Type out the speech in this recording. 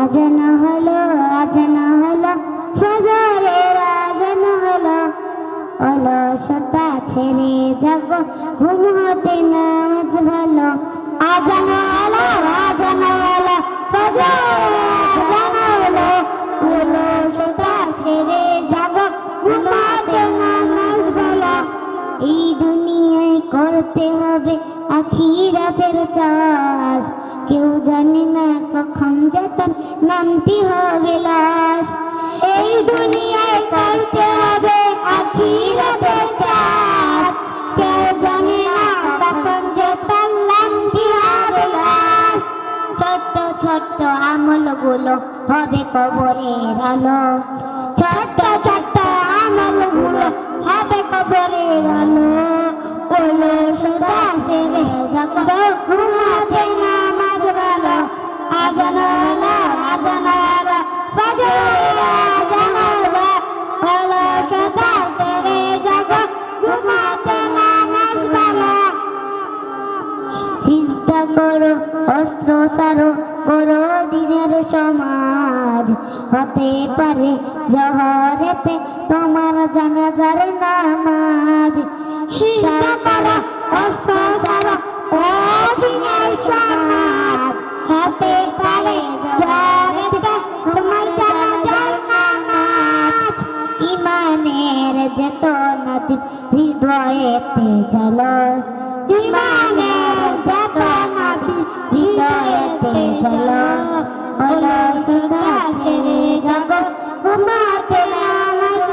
আজান হলো আজান হলো, ফজরের আজান হলো। অলসতা ছেড়ে যাব, ঘুম হতে নামাজ ভালো। আজান হলো আজান হলো, ফজরের আজান হলো। অলসতা ছেড়ে যাব, ঘুম হতে নামাজ ভালো। এই দুনিয়ায় করতে হবে আখিরাতের চাষ। কেউ জানে না কখন যে নামটি হবে লাশ। এই দুনিয়ায় করতে হবে না ছোট্ট ছোট্ট আমলগুলো হবে কবরের আলো। ছোট্ট ছোট্ট আমলগুলো হবে কবরের আলো। বলো ঘুমাতে নামাজ অস্ত্র সারো করো দিনের সমাজ। হতে পারে জহরেতে তোমার জানাজার নামাজ। অস্ত্র সারো ও দিনের সমাজ। হতে পারে জহরেতে তোমার জানাজার নামাজ। ইমানের যেত নদীপ হৃদয়েতে চলো ইমানের ঘুমাতে নামাজ